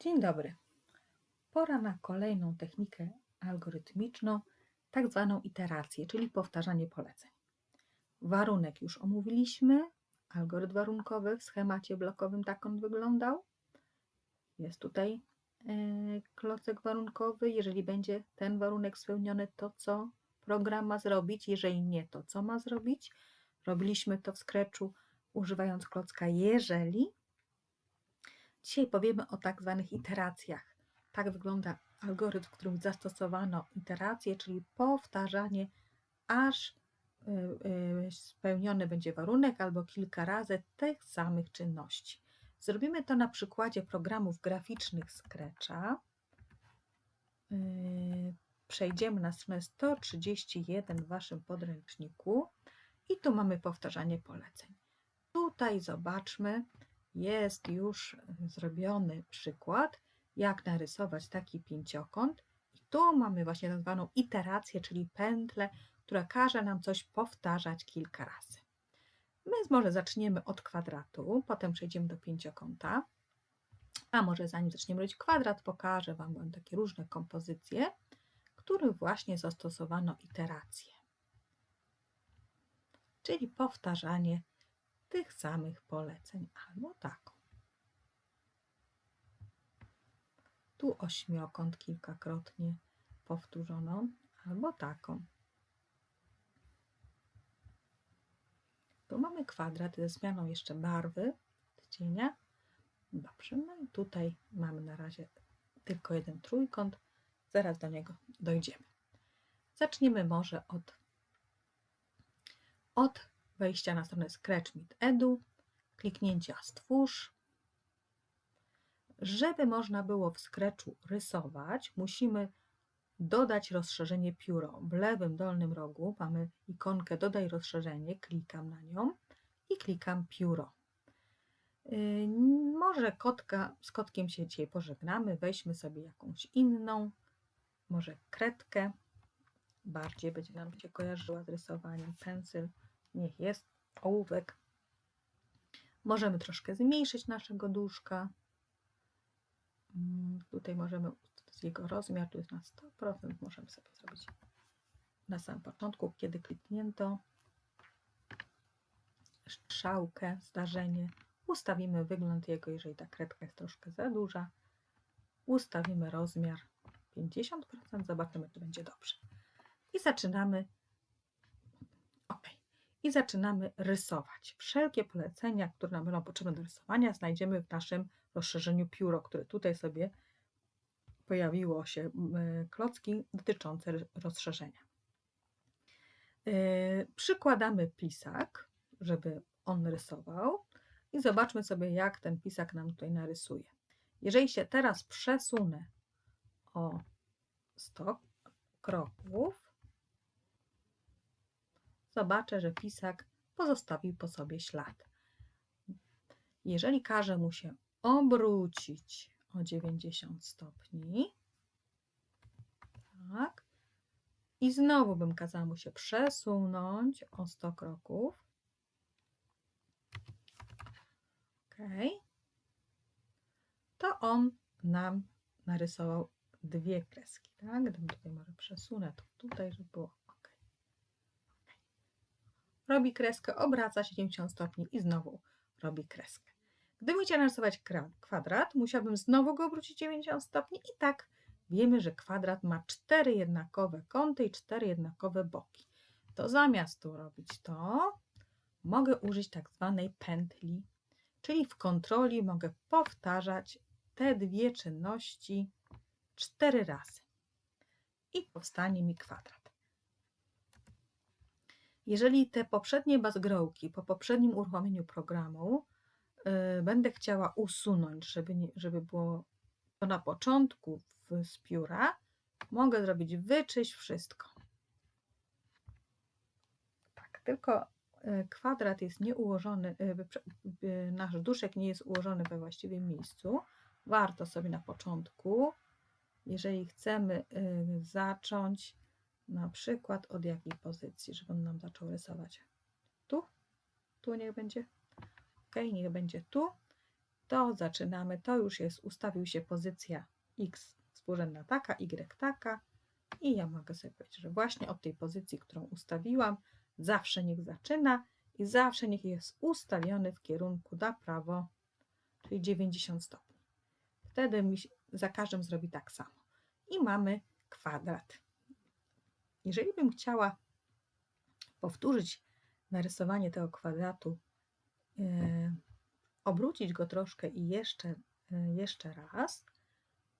Dzień dobry. Pora na kolejną technikę algorytmiczną, tak zwaną iterację, czyli powtarzanie poleceń. Warunek już omówiliśmy. Algorytm warunkowy w schemacie blokowym tak on wyglądał. Jest tutaj e, klocek warunkowy. Jeżeli będzie ten warunek spełniony, to co program ma zrobić? Jeżeli nie, to co ma zrobić? Robiliśmy to w Scratchu używając klocka jeżeli. Dzisiaj powiemy o tak zwanych iteracjach. Tak wygląda algorytm, w którym zastosowano iterację, czyli powtarzanie, aż y, y, spełniony będzie warunek albo kilka razy tych samych czynności. Zrobimy to na przykładzie programów graficznych Scratcha. Y, Przejdziemy na stronę 131 w Waszym podręczniku i tu mamy powtarzanie poleceń. Tutaj zobaczmy, jest już zrobiony przykład, jak narysować taki pięciokąt. I tu mamy właśnie tak zwaną iterację, czyli pętlę, która każe nam coś powtarzać kilka razy. My może zaczniemy od kwadratu, potem przejdziemy do pięciokąta. A może zanim zaczniemy robić kwadrat, pokażę Wam takie różne kompozycje, których właśnie zastosowano iterację. Czyli powtarzanie tych samych poleceń, albo taką. Tu ośmiokąt kilkakrotnie powtórzono, albo taką. Tu mamy kwadrat ze zmianą jeszcze barwy cienia. Dobrze, no i tutaj mamy na razie tylko jeden trójkąt. Zaraz do niego dojdziemy. Zaczniemy może od, od wejścia na stronę Scratch.edu, kliknięcia Stwórz. Żeby można było w Scratchu rysować, musimy dodać rozszerzenie pióro. W lewym dolnym rogu mamy ikonkę Dodaj rozszerzenie, klikam na nią i klikam pióro. Yy, może kotka, z kotkiem się dzisiaj pożegnamy, weźmy sobie jakąś inną, może kredkę, bardziej będzie nam się kojarzyła z rysowaniem, pensyl niech jest ołówek. Możemy troszkę zmniejszyć naszego duszka. Mm, Tutaj możemy, to jest jego rozmiar, tu jest na 100%, możemy sobie zrobić na samym początku, kiedy kliknięto strzałkę, zdarzenie, ustawimy wygląd jego, jeżeli ta kredka jest troszkę za duża, ustawimy rozmiar 50%, zobaczymy, czy będzie dobrze. I zaczynamy i zaczynamy rysować. Wszelkie polecenia, które nam będą potrzebne do rysowania, znajdziemy w naszym rozszerzeniu pióro, które tutaj sobie pojawiło się klocki dotyczące rozszerzenia. E, przykładamy pisak, żeby on rysował i zobaczmy sobie, jak ten pisak nam tutaj narysuje. Jeżeli się teraz przesunę o 100 kroków, zobaczę, że pisak pozostawił po sobie ślad. Jeżeli każę mu się obrócić o 90 stopni, tak, i znowu bym kazała mu się przesunąć o 100 kroków, ok, to on nam narysował dwie kreski, tak? Gdybym tutaj może przesunę to tutaj, żeby było robi kreskę, obraca się 90 stopni i znowu robi kreskę. Gdybym chciała narysować kwadrat, musiałbym znowu go obrócić 90 stopni i tak wiemy, że kwadrat ma cztery jednakowe kąty i cztery jednakowe boki. To zamiast tu robić to, mogę użyć tak zwanej pętli, czyli w kontroli mogę powtarzać te dwie czynności cztery razy i powstanie mi kwadrat. Jeżeli te poprzednie bazgrołki po poprzednim uruchomieniu programu yy, będę chciała usunąć, żeby, nie, żeby było to na początku w, z pióra, mogę zrobić wyczyść wszystko. Tak, tylko y, kwadrat jest nieułożony, yy, nasz duszek nie jest ułożony we właściwym miejscu. Warto sobie na początku, jeżeli chcemy zacząć na przykład od jakiej pozycji, żeby on nam zaczął rysować. Tu? Tu niech będzie. Ok, niech będzie tu. to zaczynamy. To już jest, ustawił się pozycja x współrzędna taka, y taka. I ja mogę sobie powiedzieć, że właśnie od tej pozycji, którą ustawiłam, zawsze niech zaczyna i zawsze niech jest ustawiony w kierunku na prawo, czyli 90 stopni. Wtedy mi za każdym zrobi tak samo. I mamy kwadrat. Jeżeli bym chciała powtórzyć narysowanie tego kwadratu, e, obrócić go troszkę i jeszcze, e, jeszcze raz,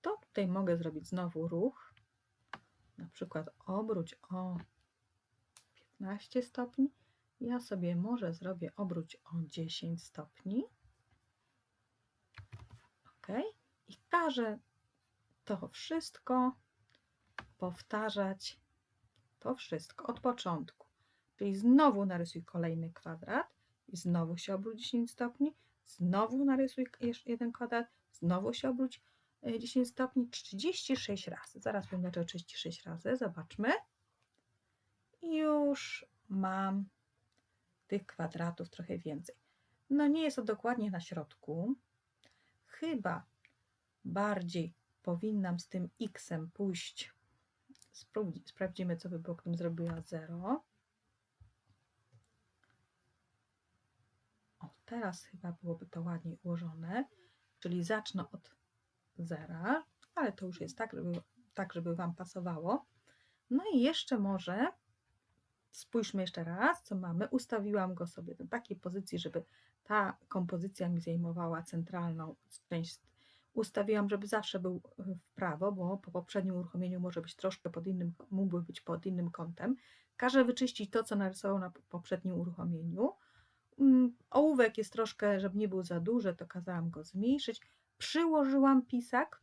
to tutaj mogę zrobić znowu ruch. Na przykład obróć o 15 stopni. Ja sobie może zrobię obróć o 10 stopni. OK. I każę to wszystko powtarzać. To wszystko od początku. Czyli znowu narysuj kolejny kwadrat i znowu się obróć 10 stopni. Znowu narysuj jeszcze jeden kwadrat, znowu się obróć 10 stopni 36 razy. Zaraz powiem dlaczego 36 razy. Zobaczmy. I już mam tych kwadratów trochę więcej. No nie jest to dokładnie na środku. Chyba bardziej powinnam z tym x-em pójść. Sprawdzimy, co by było, gdybym zrobiła 0. O, teraz chyba byłoby to ładniej ułożone. Czyli zacznę od zera, ale to już jest tak, żeby, tak, żeby Wam pasowało. No i jeszcze może spójrzmy jeszcze raz, co mamy. Ustawiłam go sobie do takiej pozycji, żeby ta kompozycja mi zajmowała centralną część. Ustawiłam, żeby zawsze był w prawo, bo po poprzednim uruchomieniu może być troszkę pod innym, mógłby być pod innym kątem. Każę wyczyścić to, co narysował na poprzednim uruchomieniu. Mm, ołówek jest troszkę, żeby nie był za duży, to kazałam go zmniejszyć przyłożyłam pisak,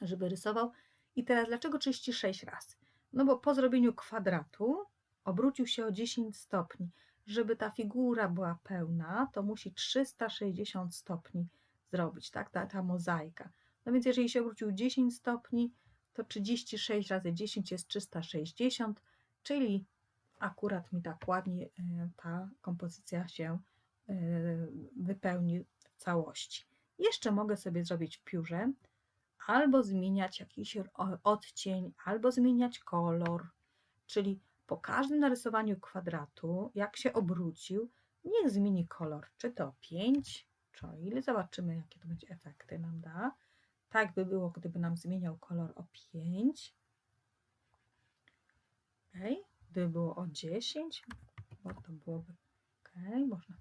żeby rysował. I teraz dlaczego 36 razy? No bo po zrobieniu kwadratu obrócił się o 10 stopni. Żeby ta figura była pełna, to musi 360 stopni zrobić, tak? Ta, ta mozaika. No więc jeżeli się obrócił 10 stopni, to 36 razy 10 jest 360, czyli akurat mi tak ładnie e, ta kompozycja się e, wypełni w całości. Jeszcze mogę sobie zrobić w piórze albo zmieniać jakiś odcień, albo zmieniać kolor. Czyli po każdym narysowaniu kwadratu, jak się obrócił, niech zmieni kolor. Czy to 5, ile. Zobaczymy, jakie to będzie efekty nam da. Tak by było, gdyby nam zmieniał kolor o 5. Ok, gdyby było o 10, bo to byłoby ok, można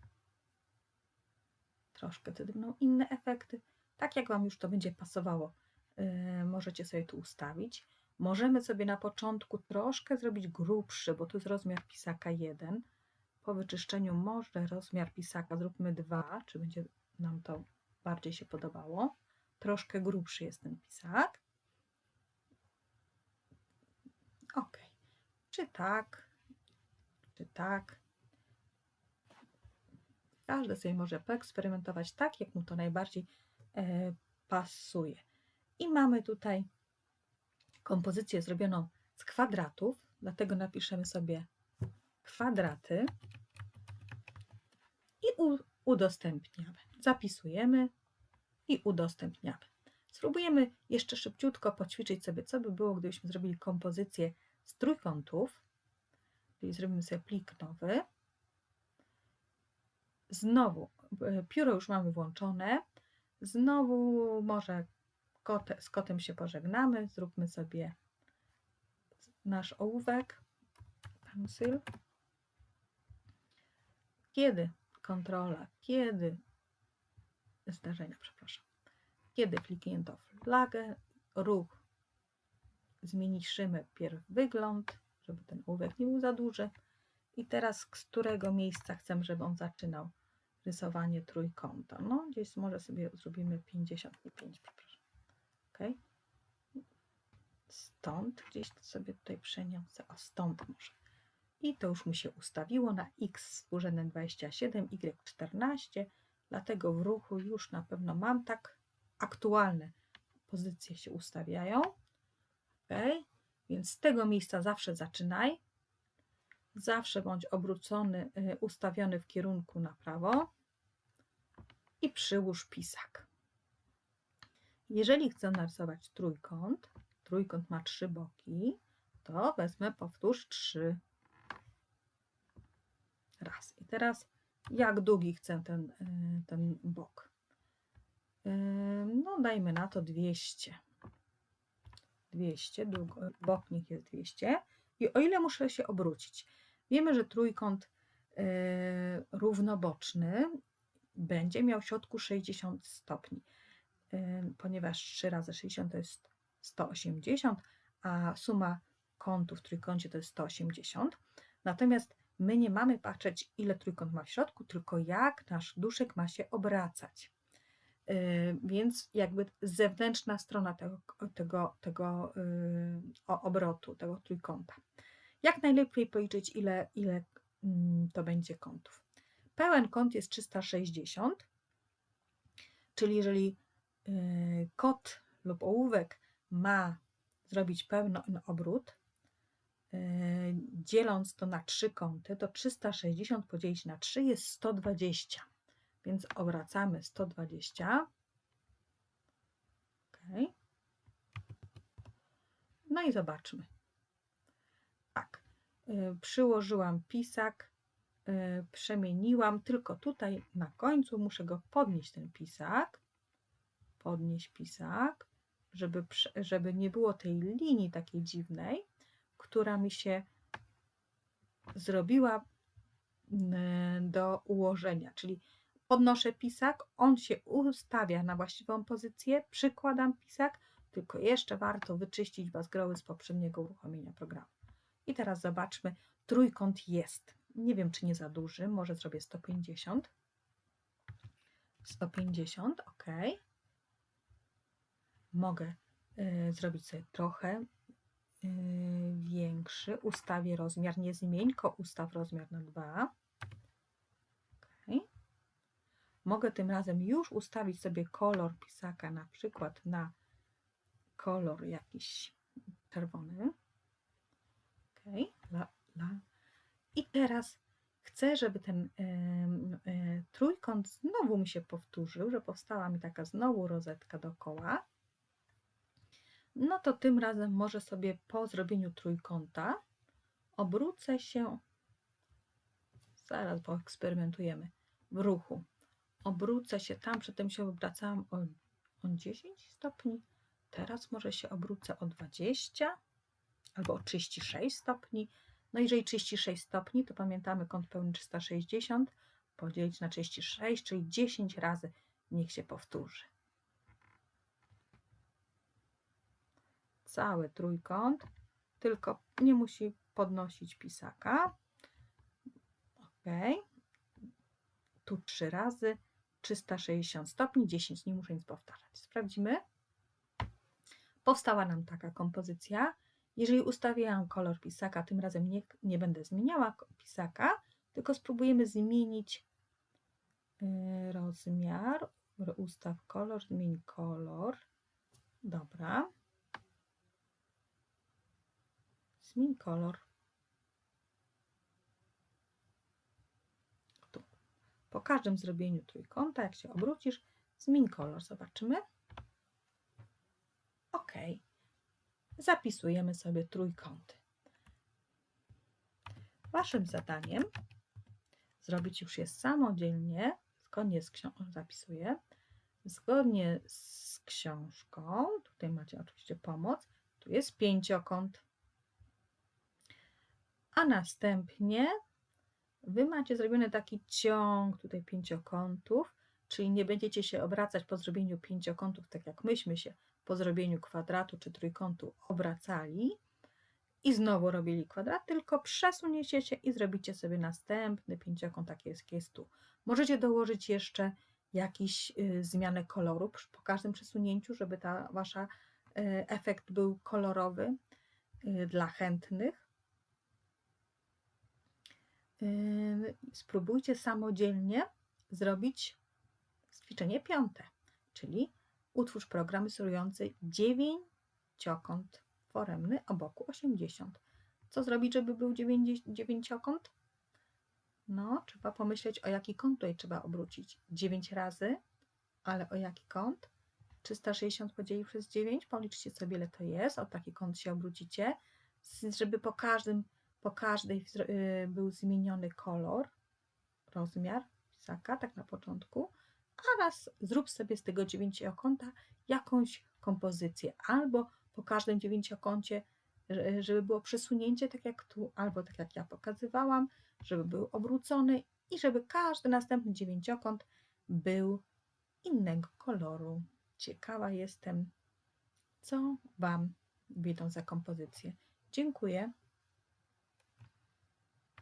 troszkę wtedy będą inne efekty. Tak jak Wam już to będzie pasowało, yy, możecie sobie tu ustawić. Możemy sobie na początku troszkę zrobić grubszy, bo tu jest rozmiar pisaka 1. Po wyczyszczeniu może rozmiar pisaka zróbmy 2, czy będzie nam to bardziej się podobało. Troszkę grubszy jest ten pisak. Ok. Czy tak, czy tak. Każdy sobie może poeksperymentować tak, jak mu to najbardziej e, pasuje. I mamy tutaj kompozycję zrobioną z kwadratów, dlatego napiszemy sobie kwadraty i udostępniamy. Zapisujemy i udostępniamy. Spróbujemy jeszcze szybciutko poćwiczyć sobie, co by było, gdybyśmy zrobili kompozycję z trójkątów. Czyli zrobimy sobie plik nowy. Znowu, e, pióro już mamy włączone. Znowu może z kotem się pożegnamy. Zróbmy sobie nasz ołówek, pensyl. Kiedy kontrola, kiedy zdarzenia, przepraszam, kiedy kliknięto flagę, ruch, zmniejszymy pierw wygląd, żeby ten ołówek nie był za duży. I teraz z którego miejsca chcę, żeby on zaczynał? rysowanie trójkąta. No, gdzieś może sobie zrobimy 55, przepraszam. Ok. Stąd gdzieś sobie tutaj przeniosę, a stąd może. I to już mi się ustawiło na x współrzędne 27, y 14, dlatego w ruchu już na pewno mam tak aktualne pozycje się ustawiają. Ok, więc z tego miejsca zawsze zaczynaj zawsze bądź obrócony, y, ustawiony w kierunku na prawo i przyłóż pisak. Jeżeli chcę narysować trójkąt, trójkąt ma trzy boki, to wezmę powtórz trzy. Raz. I teraz jak długi chcę ten, y, ten bok? Y, No dajmy na to 200. 200, długo, bok niech jest 200. I o ile muszę się obrócić? Wiemy, że trójkąt y, równoboczny będzie miał w środku 60 stopni, ponieważ 3 razy 60 to jest 180, a suma kątów w trójkącie to jest 180. Natomiast my nie mamy patrzeć, ile trójkąt ma w środku, tylko jak nasz duszek ma się obracać. Y, Więc jakby zewnętrzna strona tego, tego, tego y, obrotu, tego trójkąta. Jak najlepiej policzyć, ile, ile mm, to będzie kątów. Pełen kąt jest 360, czyli jeżeli y, kot lub ołówek ma zrobić pełny obrót, y, dzieląc to na trzy kąty, to 360 podzielić na 3 jest 120. Więc obracamy 120. Ok. No i zobaczmy. Tak. y, Przyłożyłam pisak, y, przemieniłam, tylko tutaj na końcu muszę go podnieść, ten pisak. Podnieść pisak, żeby, żeby nie było tej linii takiej dziwnej, która mi się zrobiła mm, do ułożenia. Czyli podnoszę pisak, on się ustawia na właściwą pozycję, przykładam pisak, tylko jeszcze warto wyczyścić bazgroły z poprzedniego uruchomienia programu. I teraz zobaczmy, trójkąt jest. Nie wiem, czy nie za duży, może zrobię 150. 150, ok. Mogę y, zrobić sobie trochę większy. Ustawię rozmiar, nie zmień, tylko ustaw rozmiar na 2. Okay. Mogę tym razem już ustawić sobie kolor pisaka, na przykład na kolor jakiś czerwony. Ok, la, la. I teraz chcę, żeby ten em, e, trójkąt znowu mi się powtórzył, że powstała mi taka znowu rozetka dookoła. No to tym razem może sobie po zrobieniu trójkąta obrócę się, zaraz poeksperymentujemy, w ruchu. Obrócę się tam, przedtem się obracałam o, o 10 stopni, teraz może się obrócę o 20 albo o 36 stopni. No jeżeli 36 stopni, to pamiętamy kąt pełny 360 podzielić na 36, czyli 10 razy niech się powtórzy. Cały trójkąt, tylko nie musi podnosić pisaka. Ok. Tu 3 razy 360 stopni, 10, nie muszę nic powtarzać. Sprawdzimy. Powstała nam taka kompozycja. Jeżeli ustawiłam kolor pisaka, tym razem nie, nie będę zmieniała pisaka, tylko spróbujemy zmienić y, rozmiar. Ustaw kolor, zmień kolor. Dobra. Zmień kolor. Tu. Po każdym zrobieniu trójkąta, jak się obrócisz, zmień kolor. Zobaczymy. OK. Zapisujemy sobie trójkąty. Waszym zadaniem zrobić już je samodzielnie, zgodnie z książką, zapisuję, zgodnie z książką, tutaj macie oczywiście pomoc, tu jest pięciokąt, a następnie Wy macie zrobiony taki ciąg tutaj pięciokątów, czyli nie będziecie się obracać po zrobieniu pięciokątów, tak jak myśmy się po zrobieniu kwadratu czy trójkątu obracali i znowu robili kwadrat, tylko przesuniecie się i zrobicie sobie następny pięciokąt, taki jest, jest tu. Możecie dołożyć jeszcze jakiś y, zmianę koloru po każdym przesunięciu, żeby ta wasza y, efekt był kolorowy y, dla chętnych. Spróbujcie samodzielnie zrobić ćwiczenie piąte, czyli utwórz program rysujący dziewięciokąt foremny o boku 80. Co zrobić, żeby był dziewięciokąt? No, trzeba pomyśleć, o jaki kąt tutaj trzeba obrócić. 9 razy Ale o jaki kąt? 360 podzielić przez 9, policzcie sobie ile to jest, o taki kąt się obrócicie, żeby po każdym, po każdej y, był zmieniony kolor, rozmiar pisaka, tak na początku, oraz zrób sobie z tego dziewięciokąta jakąś kompozycję, albo po każdym dziewięciokącie, że- żeby było przesunięcie, tak jak tu, albo tak jak ja pokazywałam, żeby był obrócony i żeby każdy następny dziewięciokąt był innego koloru. Ciekawa jestem, co Wam wiedzą za kompozycję. Dziękuję.